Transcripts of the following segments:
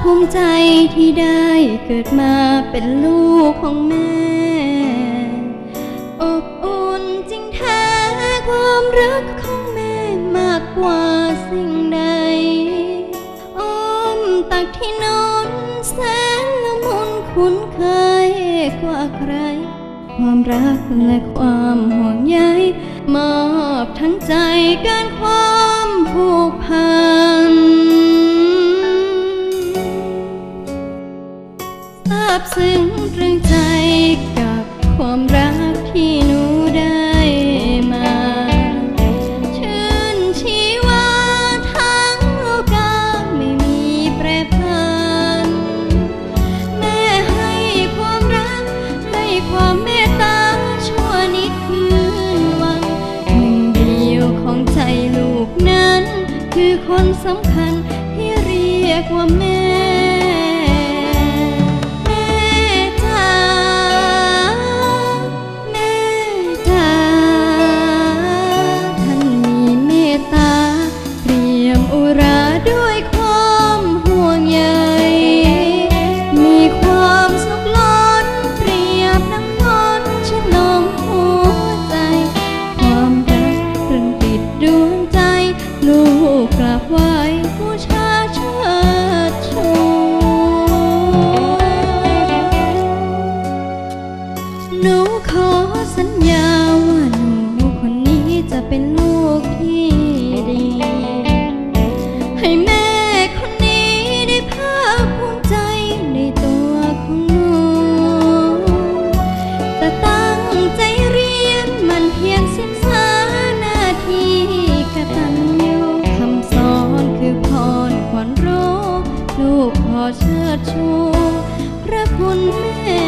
ภูมิใจที่ได้เกิดมาเป็นลูกของแม่ อบอุ่นจริงแท้ความรักของแม่มากกว่าสิ่งใด อ้อมตักที่นอนแสนละมุนคุ้นเคยกว่าใคร ความรักและความห่วงใยมอบทั้งใจเกินความผูกพัน ซาบซึ้งตรึงใจกับความรักที่หนูได้มา ชื่นชีวาทั้งโลกาไม่มีแปรผัน แม่ให้ความรัก ให้ความเมตตาชั่วนิดคืนวันหนึ่งเดียวของใจลูกนั้น คือคนสำคัญที่เรียกว่าแม่ ร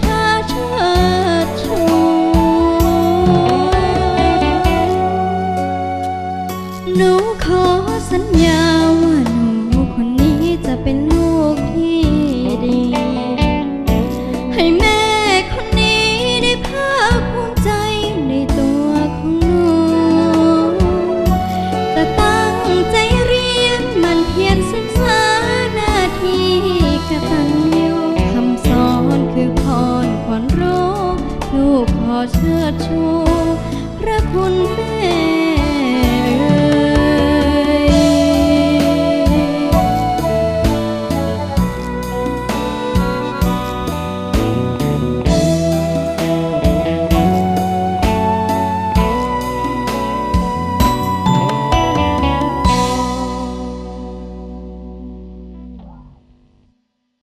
ชาเชิด ชูพระคุณแม่